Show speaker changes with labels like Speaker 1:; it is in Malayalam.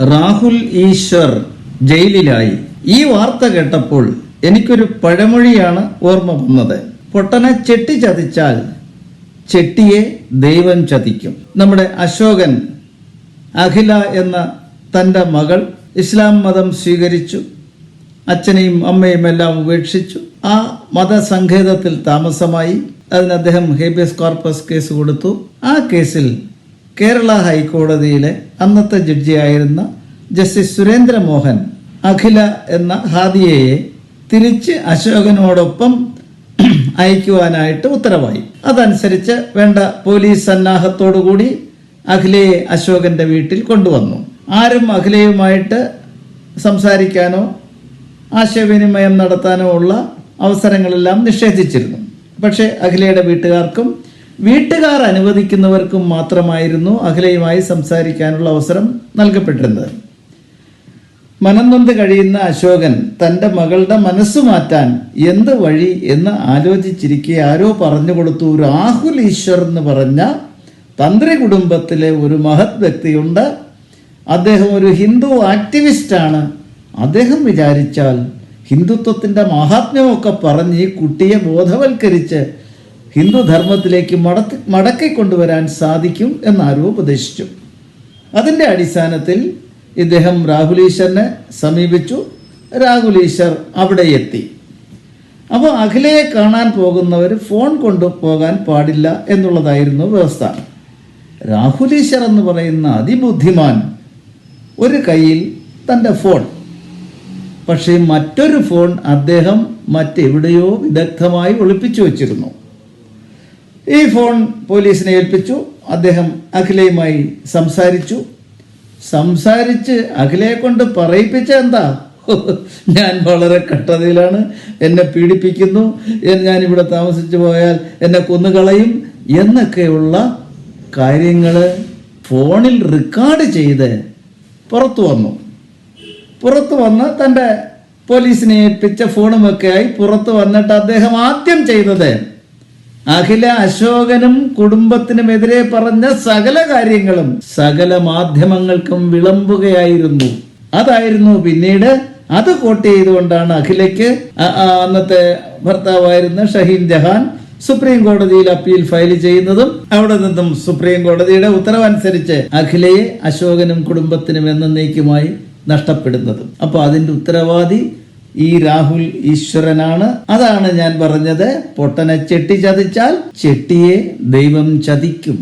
Speaker 1: രാഹുൽ ഈശ്വർ ജയിലിലായി. ഈ വാർത്ത കേട്ടപ്പോൾ എനിക്കൊരു പഴമൊഴിയാണ് ഓർമ്മ വന്നത്. പൊട്ടനെ ചെട്ടി ചതിച്ചാൽ ചെട്ടിയെ ദൈവം ചതിക്കും. നമ്മുടെ അശോകൻ അഖില എന്ന തന്റെ മകൾ ഇസ്ലാം മതം സ്വീകരിച്ചു. അച്ഛനെയും അമ്മയും എല്ലാം ഉപേക്ഷിച്ചു. ആ മതസങ്കേതത്തിൽ താമസമായി. അതിന് അദ്ദേഹം ഹേബിയസ് കോർപ്പസ് കേസ് കൊടുത്തു. ആ കേസിൽ കേരള ഹൈക്കോടതിയിലെ അന്നത്തെ ജഡ്ജിയായിരുന്ന ജസ്റ്റിസ് സുരേന്ദ്രമോഹൻ അഖില എന്ന ഹാദിയയെ തിരിച്ച് അശോകനോടൊപ്പം അയക്കുവാനായിട്ട് ഉത്തരവായി. അതനുസരിച്ച് വേണ്ട പോലീസ് സന്നാഹത്തോടുകൂടി അഖിലയെ അശോകന്റെ വീട്ടിൽ കൊണ്ടുവന്നു. ആരും അഖിലയുമായിട്ട് സംസാരിക്കാനോ ആശയവിനിമയം നടത്താനോ ഉള്ള അവസരങ്ങളെല്ലാം നിഷേധിച്ചിരുന്നു. പക്ഷേ അഖിലയുടെ വീട്ടുകാർക്കും വീട്ടുകാർ അനുവദിക്കുന്നവർക്കും മാത്രമായിരുന്നു അഖിലയുമായി സംസാരിക്കാനുള്ള അവസരം നൽകപ്പെട്ടിരുന്നത്. മനംനൊന്ത് കഴിയുന്ന അശോകൻ തന്റെ മകളുടെ മനസ്സ് മാറ്റാൻ എന്ത് വഴി എന്ന് ആലോചിച്ചിരിക്കെ ആരോ പറഞ്ഞു കൊടുത്തു. രാഹുൽ ഈശ്വർ എന്ന് പറഞ്ഞ തന്ത്രി കുടുംബത്തിലെ ഒരു മഹത് വ്യക്തിയുണ്ട്. അദ്ദേഹം ഒരു ഹിന്ദു ആക്ടിവിസ്റ്റാണ് അദ്ദേഹം വിചാരിച്ചാൽ ഹിന്ദുത്വത്തിന്റെ മഹാത്മ്യമൊക്കെ പറഞ്ഞ് ഈ കുട്ടിയെ ബോധവൽക്കരിച്ച് ഹിന്ദു ധർമ്മത്തിലേക്ക് മടക്കി മടക്കി കൊണ്ടുവരാൻ സാധിക്കും എന്നാരോ ഉപദേശിച്ചു. അതിന്റെ അടിസ്ഥാനത്തിൽ ഇദ്ദേഹം രാഹുലീശ്വരനെ സമീപിച്ചു. രാഹുലീശ്വർ അവിടെ എത്തി. അപ്പോൾ അഖിലയെ കാണാൻ പോകുന്നവർ ഫോൺ കൊണ്ടുപോകാൻ പാടില്ല എന്നുള്ളതായിരുന്നു വ്യവസ്ഥ. രാഹുലീശ്വർ എന്ന് പറയുന്ന അതിബുദ്ധിമാൻ ഒരു കയ്യിൽ തന്റെ ഫോൺ. പക്ഷേ മറ്റൊരു ഫോൺ അദ്ദേഹം മറ്റെവിടെയോ വിദഗ്ധമായി ഒളിപ്പിച്ചു വച്ചിരുന്നു. ഈ ഫോൺ പോലീസിനെ ഏൽപ്പിച്ചു. അദ്ദേഹം അഖിലയുമായി സംസാരിച്ചു. സംസാരിച്ച് അഖിലയെ കൊണ്ട് പറയിപ്പിച്ച എന്താ? ഞാൻ വളരെ കട്ടതയിലാണ്. എന്നെ പീഡിപ്പിക്കുന്നു. ഞാൻ ഇവിടെ താമസിച്ചു പോയാൽ എന്നെ കൊന്നുകളയും എന്നൊക്കെയുള്ള കാര്യങ്ങൾ ഫോണിൽ റെക്കോർഡ് ചെയ്ത് പുറത്തു വന്നു. പുറത്തു വന്ന് തന്റെ പോലീസിനെ ഏൽപ്പിച്ച ഫോണുമൊക്കെയായി പുറത്തു വന്നിട്ട് അദ്ദേഹം ആദ്യം ചെയ്തത് അഖില അശോകനും കുടുംബത്തിനുമെതിരെ പറഞ്ഞ സകല കാര്യങ്ങളും സകല മാധ്യമങ്ങൾക്കും വിളമ്പുകയായിരുന്നു. അതായിരുന്നു പിന്നീട് അത് കോട്ട് ചെയ്തുകൊണ്ടാണ് അഖിലയ്ക്ക് അന്നത്തെ ഭർത്താവായിരുന്ന ഷഹീൻ ജഹാൻ സുപ്രീം കോടതിയിൽ അപ്പീൽ ഫയൽ ചെയ്യുന്നതും അവിടെ നിന്നും സുപ്രീം കോടതിയുടെ ഉത്തരവനുസരിച്ച് അഖിലയെ അശോകനും കുടുംബത്തിനും എന്നേക്കുമായി നഷ്ടപ്പെടുന്നതും. അപ്പൊ അതിന്റെ ഉത്തരവാദി ഈ രാഹുൽ ഈശ്വരനാണ്. അതാണ് ഞാൻ പറഞ്ഞത്. പൊട്ടനെ ചെട്ടി ചതിച്ചാൽ ചെട്ടിയെ ദൈവം ചതിക്കും.